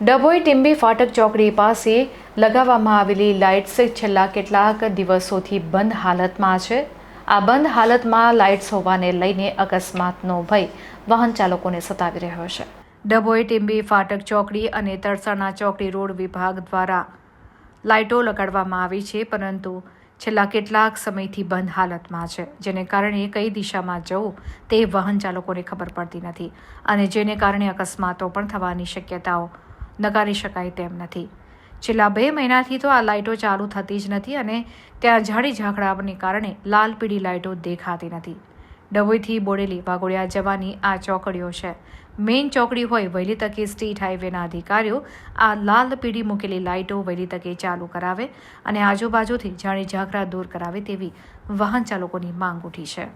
ડભોઈ ટીમ્બી ફાટક ચોકડી પાસે લગાવવામાં આવેલી લાઇટ્સ છેલ્લા કેટલાક દિવસોથી બંધ હાલતમાં છે. આ બંધ હાલતમાં લાઇટ્સ હોવાને લઈને અકસ્માતનો ભય વાહન ચાલકોને સતાવી રહ્યો છે. ડભોઈ ટીમ્બી ફાટક ચોકડી અને તરસાણા ચોકડી રોડ વિભાગ દ્વારા લાઇટો લગાડવામાં આવી છે, પરંતુ છેલ્લા કેટલાક સમયથી બંધ હાલતમાં છે, જેને કારણે કઈ દિશામાં જવું તે વાહન ચાલકોને ખબર પડતી નથી અને જેને કારણે અકસ્માતો પણ થવાની શક્યતાઓ નકારી શકાય તેમ નથી. છેલ્લા બે મહિનાથી તો આ લાઇટો ચાલુ થતી જ નથી અને ત્યાં ઝાડી ઝાકડાને કારણે લાલ પીળી લાઇટો દેખાતી નથી. ડભોઈથી બોડેલી વાઘોડિયા જવાની આ ચોકડીઓ છે. મેઇન ચોકડી હોય વહેલી તકે સ્ટેટ હાઈવેના અધિકારીઓ આ લાલ પીળી મૂકેલી લાઇટો વહેલી તકે ચાલુ કરાવે અને આજુબાજુથી જાણી ઝાકરા દૂર કરાવે તેવી વાહન ચાલકોની માંગ ઉઠી છે.